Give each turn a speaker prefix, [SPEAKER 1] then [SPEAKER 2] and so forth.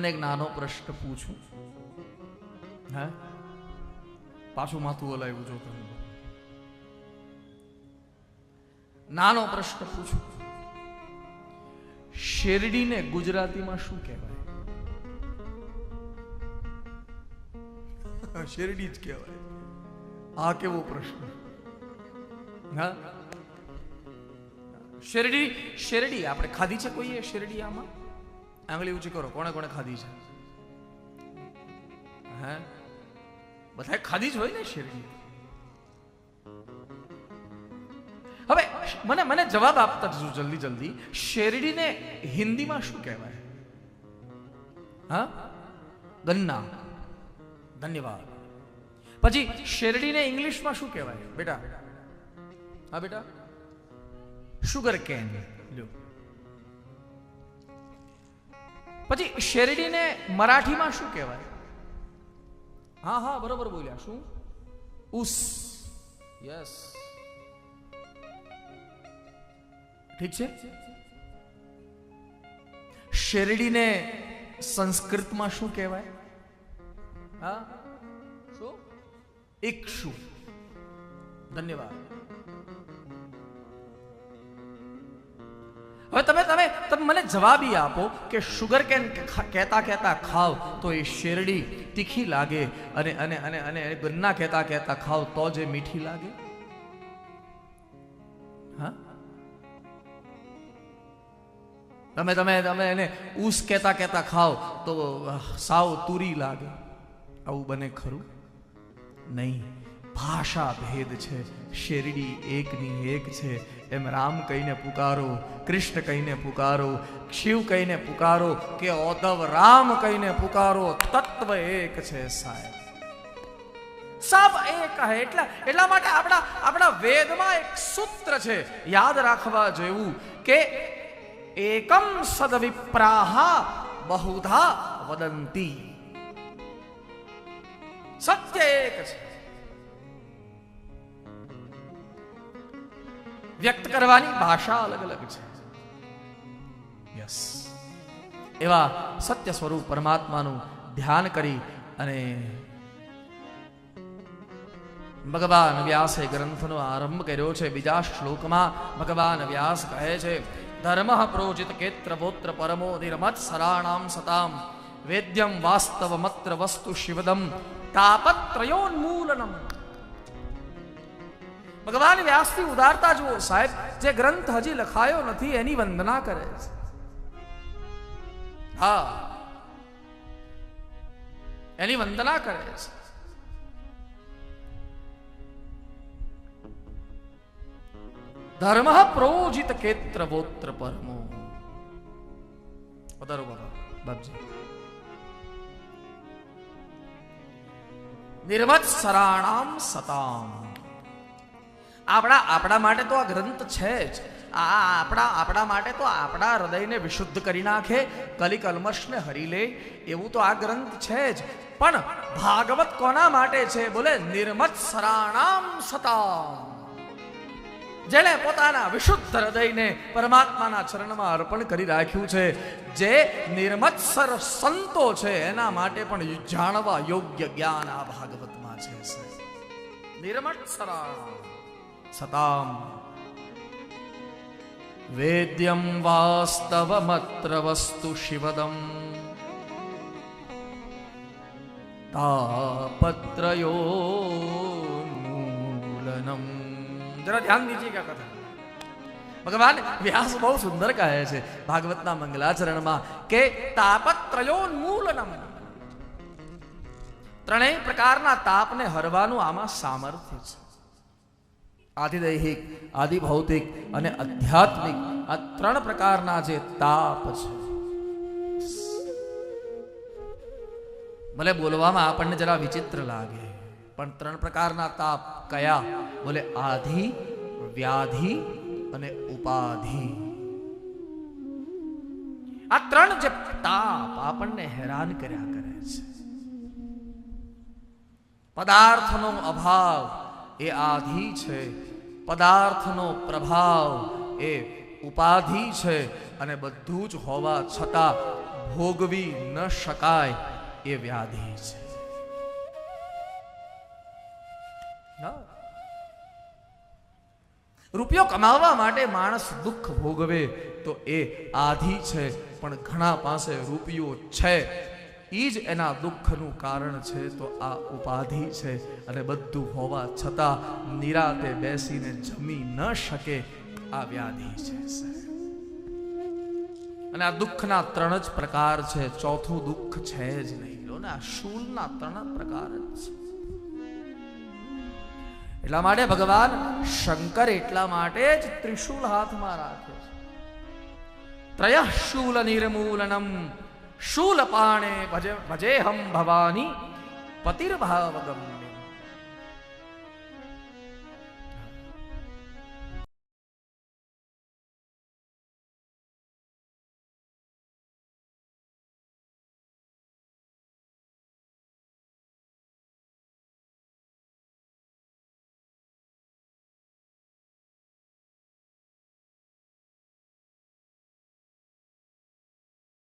[SPEAKER 1] તમને એક નાનો પ્રશ્ન પૂછું. હે? પાછું માથું હલાવ્યું જો તમે. નાનો પ્રશ્ન પૂછું. શેરડીને ગુજરાતીમાં શું કહેવાય? શેરડી જ કહેવાય. આ કેવો પ્રશ્ન? હા? શેરડી શેરડી આપણે ખાધી છે કોઈએ શેરડી આમાં? આંગળી ઊંચી કરો, કોણે કોણે ખાધી છે? હે? બધાએ ખાધી જ હોય ને શેરડી. હવે, મને મને જવાબ આપતા જો જલ્દી જલ્દી. શેરડીને હિન્દીમાં શું કહેવાય? હા? ગન્ના. ધન્યવાદ. પછી શેરડીને ઇંગ્લિશમાં શું કહેવાય? બેટા. હા, બેટા? શુગર કેન લ્યો. પછી શેરડીને મરાઠીમાં શું કહેવાય? હા હા, બરોબર બોલ્યા. શું? ઉસ. યસ. ઠીક છે? શેરડીને સંસ્કૃતમાં શું કહેવાય? હા? શું? ઇક્ષુ ધન્યવાદ. હવે તમે તમે તમે મને જવાબ આપો કે શુગર કેન કહેતા કહેતા ખાવ તો એ શેરડી તીખી લાગે અને અને અને અને ગન્ના કહેતા કહેતા ખાવ તો જ એ મીઠી લાગે? હા? તમે તમે તમે એને ઊસ કહેતા કહેતા ખાવ તો સાવ તુરી લાગે. આવું બને ખરું? નહીં. ભાષા ભેદ છે શેરડી એકની એક છે એમ રામ કહીને પુકારો કૃષ્ણ કહીને પુકારો શિવ કહીને પુકારો કે ઓદવ રામ કહીને પુકારો તત્વ એક છે સાહેબ સબ એક હે એટલા એટલા માટે આપણા આપણા વેદમાં એક સૂત્ર છે યાદ રાખવા જેવું કે એકમ સદવિપ્રાહા બહુધા વદંતી સત્ય એક છે વ્યક્ત કરવાની ભાષા અલગ અલગ છે. યસ એવા સત્ય સ્વરૂપ પરમાત્માનું ધ્યાન કરી અને ભગવાન વ્યાસે ગ્રંથનો આરંભ કર્યો છે. બીજા શ્લોકમાં ભગવાન વ્યાસ કહે છે ધર્મ પ્રોજિત કેત્ર ગોત્ર પરમો નિર્મત સરાણામ સતામ વેદ્યમ વાસ્તવ મત્ર વસ્તુ શિવદમ તાપત્રયોન્મૂલનમ. ભગવાન વ્યાસથી ઉદારતા જુઓ. સાહેબ, જે ગ્રંથ હજી લખાયો નથી, એની વંદના કરે છે. હા. એની વંદના કરે છે. ધર્મ પ્રોજિત કેત્ર ગોત્ર પરમો. વધારો બાબા, બાપજી. નિર્મત સરાણામ સતામ. આપણા આપણા માટે તો આ ગ્રંથ છે જ. આ આપણા આપણા માટે તો આપણા હૃદયને વિશુદ્ધ કરી નાખે કલી કલ્મશને હરી લે, એવું તો આ ગ્રંથ છે જ. પણ ભાગવત કોના માટે છે? બોલે, નિર્મત સરાણામ સતામ. જેણે પોતાના વિશુદ્ધ હૃદયને પરમાત્માના ચરણમાં અર્પણ કરી રાખ્યું છે. જે નિર્મત્સર સંતો છે, એના માટે પણ જાણવા યોગ્ય જ્ઞાન આ ભાગવતમાં છે નિર્મત્સરાણામ સતામ વેદ્યમ વાસ્તવમત્ર વસ્તુ શિવદમ તાપત્રયોન્મૂલનમ જરા ધ્યાન દીજીએગા કથા ભગવાન વ્યાસ બહુ સુંદર કહે છે ભાગવતના મંગલાચરણમાં કે તાપત્રયોન્મૂલનમ ત્રણેય પ્રકારના તાપને હરવાનું આમાં સામર્થ્ય છે આધિદૈહિક, આધિભૌતિક અને આધ્યાત્મિક આ ત્રણ પ્રકારના જે તાપ છે. ભલે બોલવામાં આપણને જરા વિચિત્ર લાગે, પણ ત્રણ પ્રકારના તાપ કયા? બોલે આધિ, વ્યાધિ અને ઉપાધિ. આ ત્રણ જે તાપ આપણને હેરાન કર્યા કરે છે. પદાર્થનો અભાવ એ આધિ છે. પદાર્થનો પ્રભાવ એ ઉપાધિ છે અને બધું જ હોવા છતાં ભોગવી ન શકાય એ વ્યાધિ છે. રૂપિયો કમાવવા માટે માણસ દુઃખ ભોગવે તો એ આધી છે, પણ ઘણા પાસે રૂપિયો છે. એ જ એના દુઃખનું કારણ છે તો આ ઉપાધિ છે. અને બધું હોવા છતાં નિરાતે બેસીને જમી ન શકે આ વ્યાધિ છે અને આ દુઃખના ત્રણ જ પ્રકાર છે. ચોથું દુઃખ છે જ નહીં. લો ને, આ શૂલના ત્રણ પ્રકાર છે. એટલા માટે ભગવાન શંકર એટલા માટે જ ત્રિશૂલ હાથમાં રાખે છે. ત્રય શૂલ નિર્મૂલનમ શૂલ પાણે ભજે હમ ભવાની પતિર્ભાવ ગમ્ય